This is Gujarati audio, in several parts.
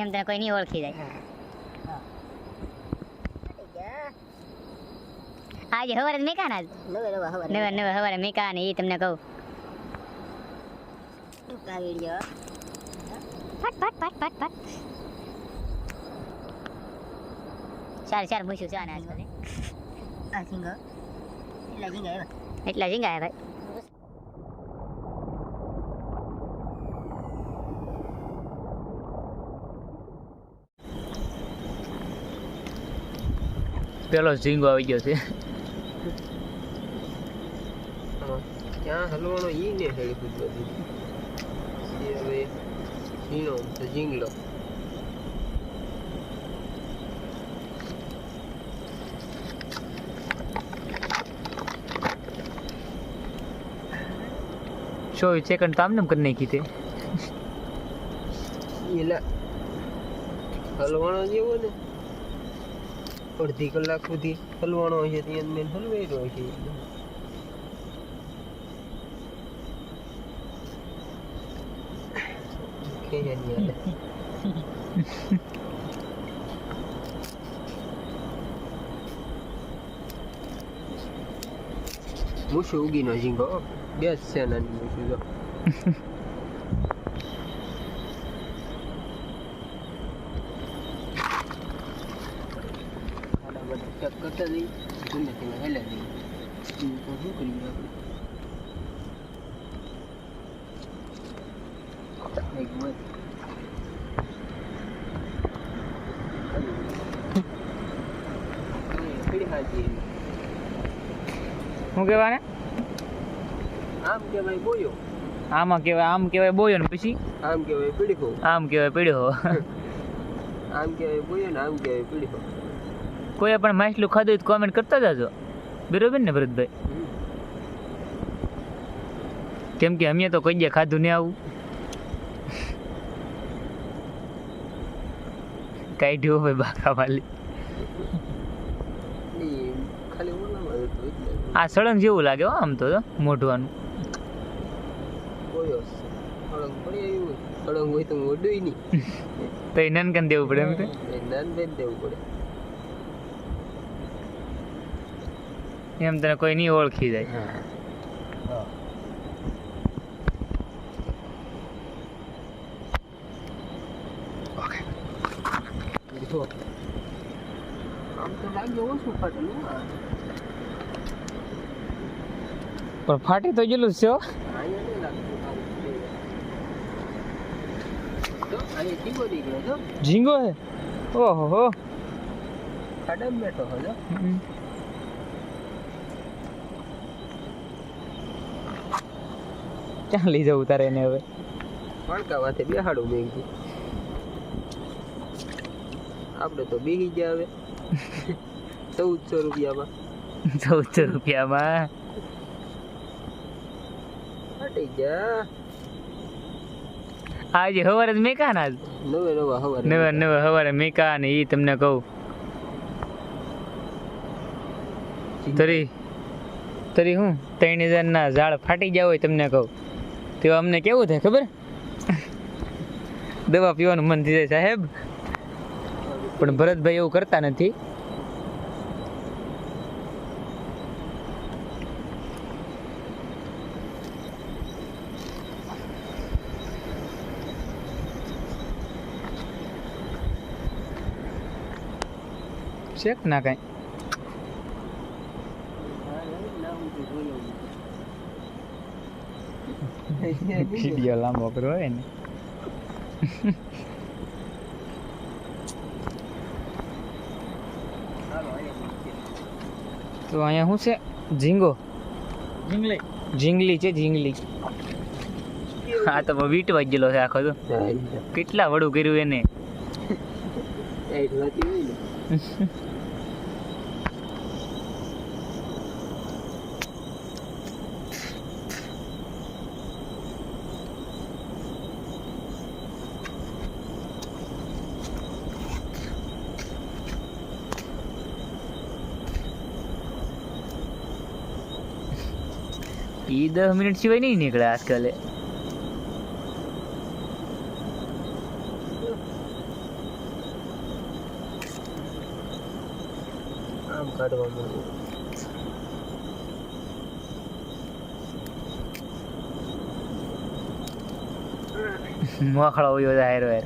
એમ તને કોઈ નહીં ઓળખી જાય. આજે સવારે મેકા ના નવે નવે હવારે મેકા ને એ તમને કહું. ટૂંકા વીડિયો ફટ ફટ ફટ ફટ ફટ. ચાર ચાર મૂછું છે આને આજકાલ એટલા ઝીંગા એટલા ઝીંગા ભાઈ. પેલો ઝીંગો આવી ગયો છે. ક્યાં હલવાનો ઈ ને હેડી કૂદવાથી એ હવે ઝીણો તો ઝીંગલો. ચોવીસ સેકન્ડ તો આમને એમ કરી નાખી તે? એલા હલવાનો જેવો ને. અડધી કલાક સુધી હલવાનો હોય છે, ત્યાં મેં હલવાઈ રહ્યો છે ખેંચાની હાલે. મૂછું ઉગીનો ઝીંગો બે જ છે નાની મૂછું જો આના માટે ચેક કરતા જઈ ધીમે ધીમે હેલા જઈ તો શું કરીએ આપણે એક મત પીડી હાજી શું કહેવાને? આમ કહેવાય બોયો. આમાં કહેવાય આમ કહેવાય બોયો ને પછી? આમ કહેવાય પીડીખો આમ કહેવાય પીડ્યો આમ કહેવાય બોયો ને આમ કહેવાય પીડીખો કોઈ પણ માછલું ખાધું તો કોમેન્ટ કરતા જાજો. બરોબર ને ભરતભાઈ? કેમ કે અમે તો કોઈ દે ખાધું નહીં આવું. કાઢ્યું હોય બાકા વાલી ઈ ખાલી ઓલામાં જ હતું એટલે આ સળંગ જેવું લાગે હો આમ તો મોઢવાનું. સળંગ હોય. તો મોઢું નહીં. તો એ નનકન દેવું પડે એમ તો દેવું પડે. એમ તને કોઈ નહીં ઓળખી જાય. આમ તો લાગ્યો ઓછું ફાટેલું આ પણ ફાટી તો ગયેલું જ છે ઝીંગો હે. ઓહો હો? બેઠો હો જો ક્યાં લઈ જવું તારે એને હવે? માથે બેહાડું કીધું. આપણે તો બેહી ગયા હવે. ચૌદસો રૂપિયામાં. ચૌદસો રૂપિયામાં? આજે સવારે જ મેકા ના નવે નવા હવારે નવે નવે સવારે મેકા ને એ તમને કહું. તરી તરી હું? ત્રણ હજારના ઝાડ ફાટી ગયા હોય તમને કહું. તો અમને કેવું થાય ખબર? દવા પીવાનું મન થઈ જાય સાહેબ. પણ ભરતભાઈ એવું કરતા નથી. શેક ના કાંઈ? વીડિયો લાંબો કરવો હોય ને. તો અહીંયા શું છે? ઝીંગો? ઝીંગલી. ઝીંગલી છે ઝીંગલી. હા તો વીટ વાગેલો ગયેલો છે આખો તો. કેટલા વડું કર્યું એને? એ દસ મિનિટ સિવાય નહીં નીકળે આજકાલે. આમ કાઢવા મળ્યું મોખળો ઉયો જાહેર વેર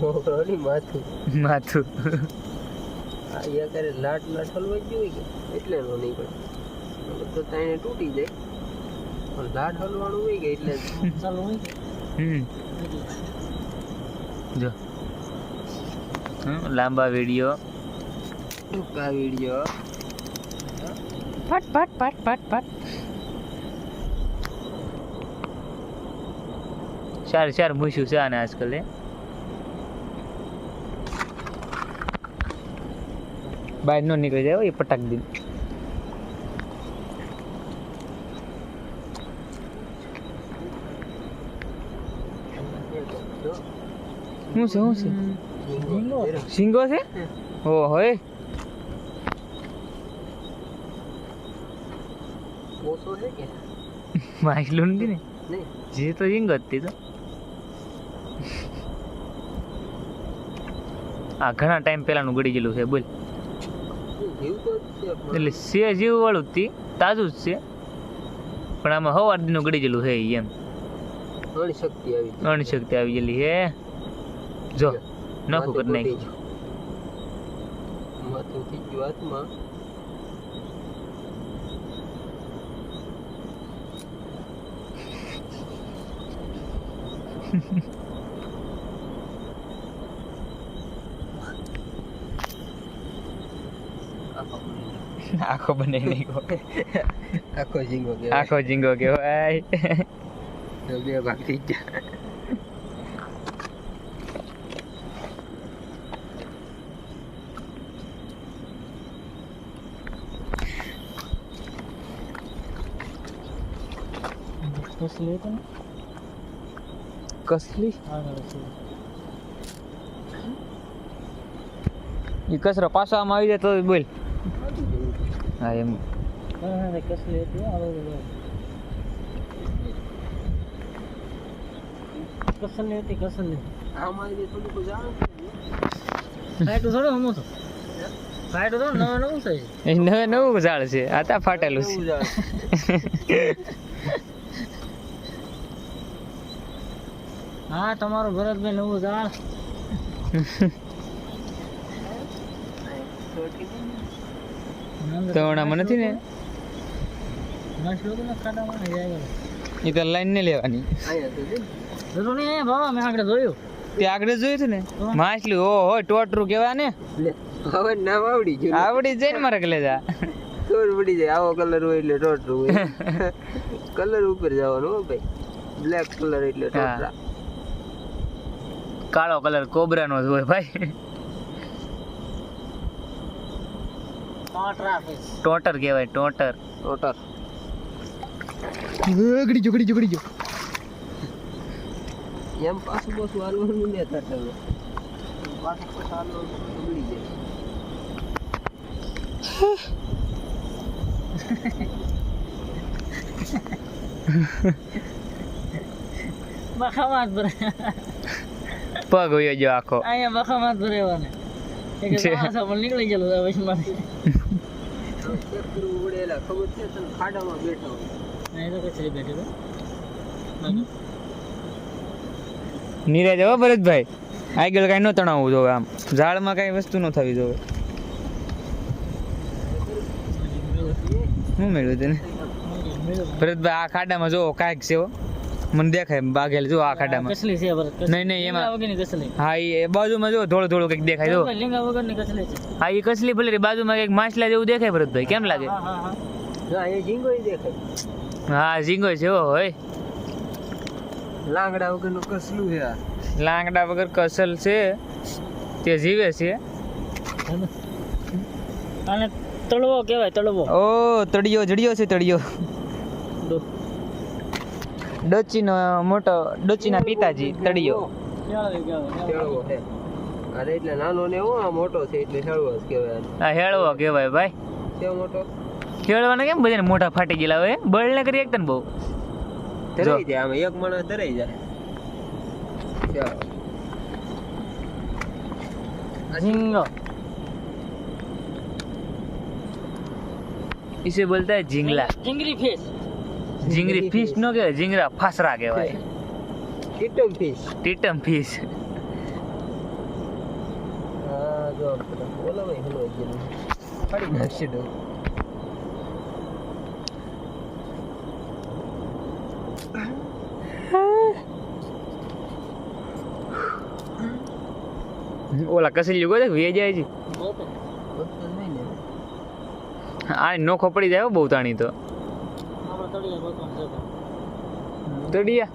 મોખળો ની માથું. માથું. આ યા કરે લાટ લાટ હલવાઈ ગયું એટલે નો નહીં પડે તો તાઈને તૂટી જાય. પણ લાટ હલવાનું હોય કે એટલે હમ. જો. હમ, લાંબા વીડિયો. ટૂંકા વીડિયો. પટ પટ પટ પટ પટ સારું સારું મૂછ્યું છે આને આજકાલ બહાર નો નીકળી જાય એ પટાક દી શું છે શું છે? સિંગો છે? ઓ કે? માછલું નથી ને? જે તો સિંગ હતી તો આ ઘણા ટાઈમ પહેલાનું ગળી ગયેલું છે બોલ. એટલે છે જેવું વાળું જ તાજું જ છે. પણ આમાં હવાર દીનું ગળી ગયેલું છે એમ. ઘણી શક્તિ આવી અણશક્તિ આવી ગયેલી હે જો નખું કરી નાખ્યું માથું થઈ ગયું હાથમાં આખો બને નાખ્યો આખો ઝીંગો કહેવાય. આખો ઝીંગો કહેવાય તો બે ભાગ થઈ ગયા કસલી એ કચરો પાછો આમાં આવી જાય તો બોલ હા એમ આમાં એ થોડુંક જાણ એ નવે નવું ઝાડ છે આ તા ફાટેલું છે એવું જાણ હા તમારું ભરતભાઈ નવું ઝાડ તો હમણાં નથી ને? એ તો લાઈન ને. લેવાની મેં આગળ જોયું. તે આગળ જોયું હતું ને? માછલી ઓ હોય ટોટરું કેવા ને? લે હવે નામ આવડી ગયું. આવડી જાય ને મારા કલેજા. ખબર પડી જાય આવો કલર હોય એટલે ટોટરું હોય. કલર ઉપર જવાનું ભાઈ. બ્લેક કલર એટલે ટોટરા. કાળો કલર કોબરાનો જ હોય ભાઈ. ટોટર કહેવાય ટોટર. ટોટર. ગડી જો ગડી જો ગડી જો. એમ પાછું પાછું હાલવાનું નહીં થતા હવે. પાછું પાછું બગડી જાય. બખાવાત ભરે પગ હોય જો આખો. અહીંયા બખામાં જ પણ નીકળી ગયેલો છે વચમાંથી હવે ચેક કરવું પડે એલા ખબર છે. તને ખાડામાં બેઠા હોય તો કચરી બેઠી નીરજ હો ભરતભાઈ. આગળ કાંઈ ન તણાવવું જોવે આમ. ઝાડમાં કાંઈ વસ્તુ ન થવી જોવે. શું મેળવ્યું તેને? ભરતભાઈ આ ખાડામાં જોવો કાંઈક છે. મને દેખાય બાઘેલ જો આ ખાડામાં. કસલી છે નહીં, નહીં, એમાં- વગરની કસલી. હા એ બાજુમાં જો થોડું થોડું કંઈક દેખાય જો. લીંગા વગરની કસલી છે. હા એ કસલી ભલે બાજુમાં કંઈક માછલા જેવું દેખાય ભરતભાઈ કેમ લાગે? હા હા હા. એ ઝીંગો દેખાય. હા ઝીંગો છે હો હોય. લાંગડા વગરનું કસલું છે લાંગડા વગર કસલ છે તે જીવે છે. અને તળવો કહેવાય તળવો. ઓ તળિયો જડિયો છે તળિયો. ડચીનો મોટો ડચીના પિતાજી તળિયો કેળવી કહેવાય શેળવો છે અરે એટલે નાનો ને એવો આ મોટો છે એટલે શેળવો જ કહેવાય આને. આ હેળવો કહેવાય ભાઈ કેવો મોટો ખેડવાના કેમ બધાને મોઢા ફાટી ગયેલા હોય બળને કરી એકતા ને બહુ ધરાઈ જાય આમાં એક માણસ ધરાઈ જાય ચાલો ઝીંગો इसे बोलता है झिंगला ઝીંગરી ફિશ જીંગરી ફિશ નો કહેવાય જીંગરા ફાસરા કહેવાય. ટીટમ ફિશ ટીટમ ફિશ ઓલા કસી ગયો વેજાય છે. આ નોખો પડી જાય બહુ તાણી તો. તળિયા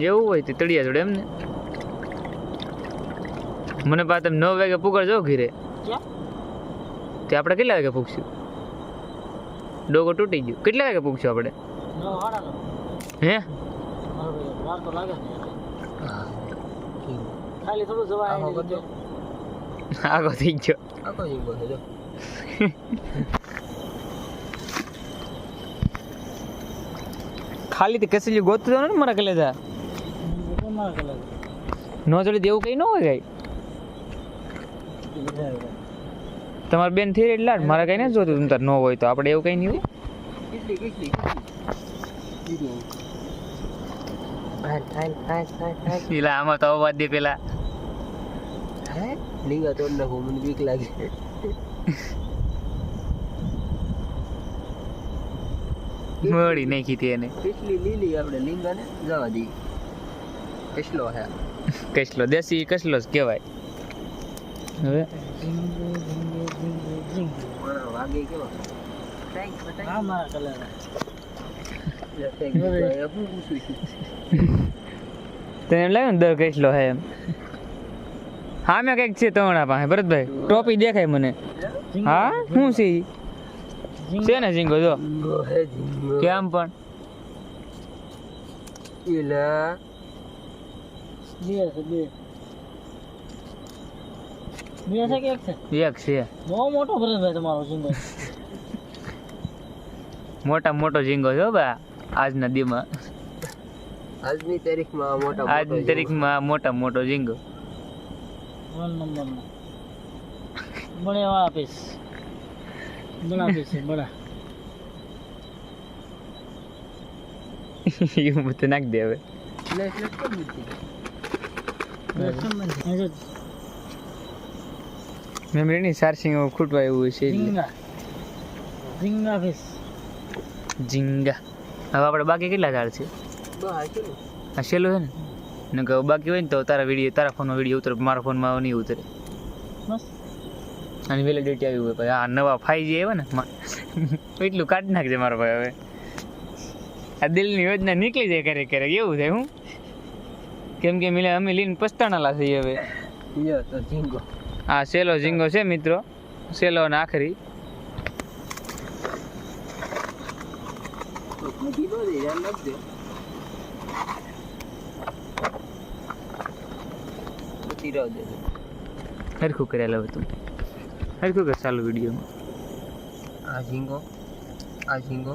એવું હોય તે તળિયા જોડે એમ ને મને પા તમે નવ વાગે પુકારજો ઘીરે. તે આપણે કેટલા વાગે પૂગશું? ડોગો તૂટી ગયો. કેટલા વાગે પૂગશું આપણે? હે? ખાલી થોડું જવા આગો થઈ ગયો. આખો જીંગો છે ખાલી તે કસેલી ગોતતો ને મારા કલેજા નો જોડે દેવું કઈ ન હોય કઈ? તમારે બેન થઈ એટલે જ મારે કઈ નથી જોતું તમ તાર ન હોય તો આપણે એવું કઈ નહીં હોય. પેલા આમાં તો અવાજ દે પેલા. હે? લીંગા તોડ નાખું મને બીક લાગે. મળી નાખી હતી એને. કેટલી લીલી આપણે લીંગાને જવા દઈએ. કેટલો હે? કસલો દેશી કસલો જ કહેવાય. હવે? મારા વાગે તને એમ લાગે ને દર કસલો હે એમ. હા મેં કંઈક છે તમારા પાસે. ભરતભાઈ ટોપી દેખાય મને. હા? શું છે? છે ને ઝીંગો જો. કેમ પણ? એલા. એક છે? બહુ મોટો તમારો મોટા મોટો ઝીંગો છે બા આજના દીમાં આજની તારીખમાં મોટા આજની તારીખમાં મોટા મોટો ઝીંગો. વન બड़े બરાબર છે બરાબર એવું બધું નાખ દે હવે મેમરીની ચાર્જિંગ ખૂટવા એવું છે ઝીંગા ફેસ ઝીંગા હવે આપણે બાકી કેટલા ઝાડ છે આ છેલ્લું છે ને બાકી હોય ને તો તારા વીડિયો તારા ફોનમાં વીડિયો ઉતરે મારા ફોનમાં નહીં ઉતરે બસ અને વેલિડિટી આવી હોય પછી આ નવા ફાઈવ આવે ને મા- એટલું કાઢી નાખજે મારો ભાઈ હવે. આ દિલની યોજના નીકળી જાય ક્યારેક ક્યારેક એવું થાય હું? કેમ કે મિલે અમે લઈને પસ્તાણાલા છીએ હવે. તો ઝીંગો. હા સેલો ઝીંગો છે મિત્રો. સેલો અને આખરી. સરખું નો કરેલું હતું હરખું કે ચાલુ વિડીયોમાં આ ઝીંગો આ ઝીંગો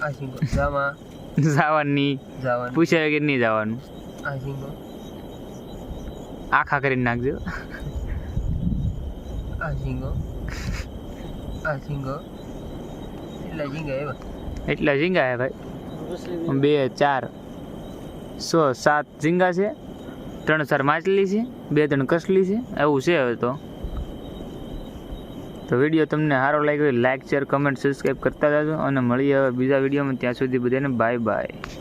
આ ઝીંગો જામા જવાની જવાનું પૂછ્યા કે નહીં જવાનું આ ઝીંગો આખા કરીને નાખજો આ ઝીંગો આ ઝીંગો એટલા ઝીંગા એવા એટલા ઝીંગા હે ભાઈ બે ચાર સો સાત ઝીંગા છે ત્રણ ચાર માછલી છે બે ત્રણ કસલી છે એવું છે હવે તો તો વીડિયો તમને સારો લાગ્યો લાઇક શેર કમેન્ટ સબસ્ક્રાઈબ કરતા જાજો અને મળીએ હવે બીજા વિડીયોમાં. ત્યાં સુધી બધાને બાય બાય